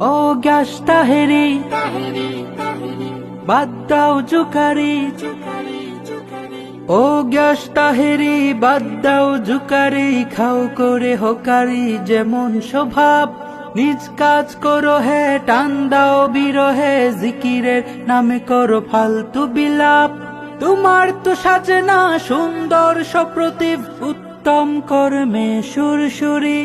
ও gas Taheri বাদ দাও জুকারি। ও gas Taheri বাদ দাও জুকারি। খাও করে হোকারি যেমন স্বভাব। নিজ কাজ করো হে টান দাও বিরহে জিকিরের নামে করো ফালতু বিলাপ। তোমার তো সাজে না সুন্দর সপ্রতিভ উত্তম কর্মে সুরসুরি।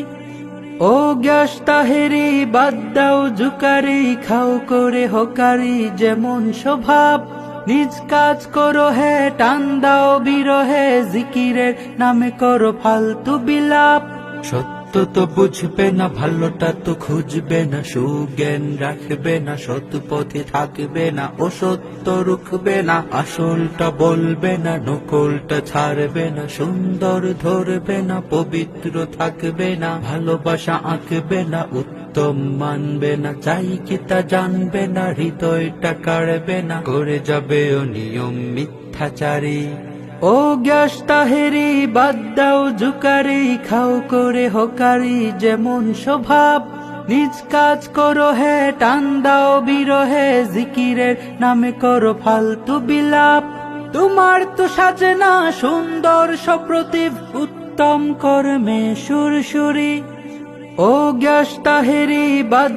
ও গ্যাস তাহেরি, বাদ দাও জুকারি, খাও করে হোকারি, যেমন স্বভাব। নিজ কাজ করো হে, টান দাও বিরহে, জিকিরের নামে করো ফালতু বিলাপ। সত্য তো বুঝবে না, ভালোটা তো খুঁজবে না, সুজ্ঞান রাখবে না সৎ পথে থাকবে না ও সত্য রুখবে না, আসলটা বলবে না, নকলটা ছাড়বে না, সুন্দর ধরবে না, পবিত্র থাকবে না, ভালোবাসা আঁকবে না, উত্তম মানবে না, চাই কি তা জানবে না, হৃদয়টা কাড়বে না, করে যাবে ও নিয়ম মিথ্যাচারী। ও গ্যাস তাহেরি, বাদ দাও জুকারি, খাও করে হোকারি, যেমন স্বভাব। নিজ কাজ করো হে, টান দাও বিরহে জিকিরের নামে করো ফালতু বিলাপ। তোমার তো সাজে না সুন্দর সপ্রতিভ, উত্তম কর্মে সুরসুরি। ও গ্যাস তাহেরি, বাদ